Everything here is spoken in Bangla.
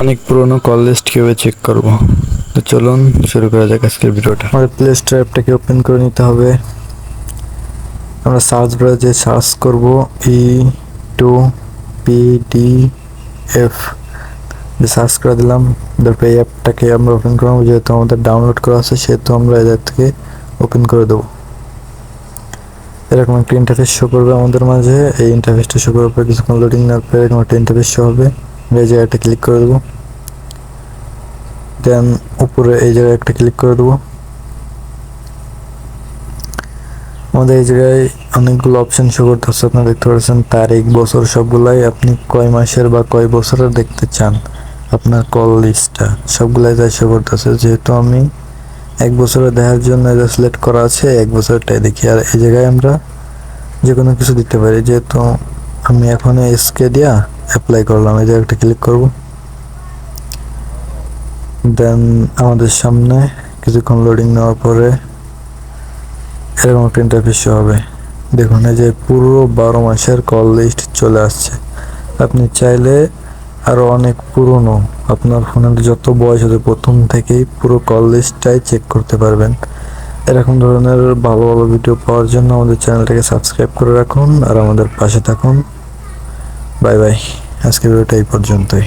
অনেক পুরনো কল লিস্ট কীভাবে চেক করব? তো চলুন, শুরু করা যাক আজকের ভিডিওটা। আমাদের প্লে স্টোর অ্যাপটাকে ওপেন করে নিতে হবে। আমরা সার্চ ব্রাউজে সার্চ করব I to P D F search করে দিলাম তারপরে এই অ্যাপটাকে আমরা ওপেন করব, যেহেতু আমাদের ডাউনলোড করা আছে, সেহেতু আমরা এদের থেকে ওপেন করে দেবো। এরকম একটা ইন্টারফেস শো করবে আমাদের মাঝে। এই ইন্টারফেসটা শো করার পর কিছুক্ষণ লোডিং না পর এরকম একটা ইন্টারফেস শো হবে। এই জায়গাটা ক্লিক করে দেবো। দেন উপরে এই জায়গায় একটা ক্লিক করে দেবো। আমাদের এই জায়গায় অনেকগুলো অপশন শো করতেছে, আপনারা দেখতে পাচ্ছেন তারিখ, বছর সবগুলাই আপনি কয় মাসের বা কয় বছরের দেখতে চান? আপনার কল লিস্টটা সবগুলাই তাই শো করতেছে। যেহেতু আমি এক বছরে দেখার জন্য এটা সিলেক্ট করা আছে, এক বছরটাই দেখি। আর এই জায়গায় আমরা যে কোনো কিছু দিতে পারি। যেহেতু আমি এখন এসকে দিয়া অ্যাপ্লাই করলাম, এই জায়গাটা ক্লিক করব। দেন আমাদের সামনে কিছুক্ষণ লোডিং নেওয়ার পরে এরকম একটা ইন্টারফেস হবে। দেখুন, এই যে পুরো বারো মাসের কল লিস্ট চলে আসছে। আপনি চাইলে আরও অনেক পুরনো, আপনার ফোনের যত বয়স আছে, প্রথম থেকেই পুরো কল লিস্টটাই চেক করতে পারবেন। এরকম ধরনের ভালো ভালো ভিডিও পাওয়ার জন্য আমাদের চ্যানেলটাকে সাবস্ক্রাইব করে রাখুন আর আমাদের পাশে থাকুন। বাই বাই আজকের ভিডিওটা এই পর্যন্তই।